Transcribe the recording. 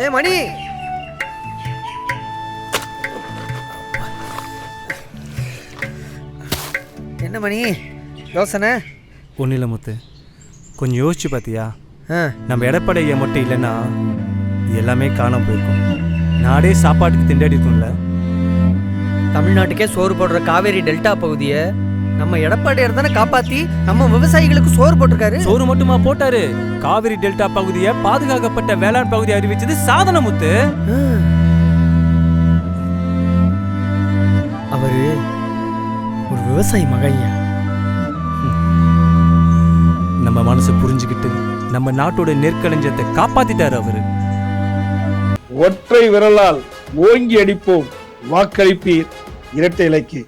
ஏ மணி. என்ன மணி? யோசனை? ஒன்றும் இல்லை முத்து. கொஞ்சம் யோசிச்சு பார்த்தியா ஆ. நம்ம எடப்பாடியை மட்டும் இல்லைன்னா எல்லாமே காணாம போயிருக்கும். நாடே சாப்பாட்டுக்கு திண்டாடி இருக்கும்ல. தமிழ்நாட்டுக்கே சோறு போடுற காவேரி டெல்டா பகுதியை நம்ம எடப்பாடியார் தானே காப்பாத்தி நம்ம விவசாயிகளுக்கு சோறு போட்டிருக்காரு. சோறு மட்டுமா போட்டாரு? காவிரி டெல்டா பகுதியை பாதுகாக்கப்பட்ட வேளாண் பகுதி அறிவிச்சது சாதனை முத்து. அவரு ஒரு விவசாயி மகையா நம்ம மனசு புரிஞ்சுக்கிட்டு நம்ம நாட்டோட நெற்களஞ்சத்தை காப்பாத்திட்டாரு அவரு. ஒற்றை விரலால் ஓங்கி அடிப்போம் வாக்களிப்பீர் இரட்டை இலக்கு.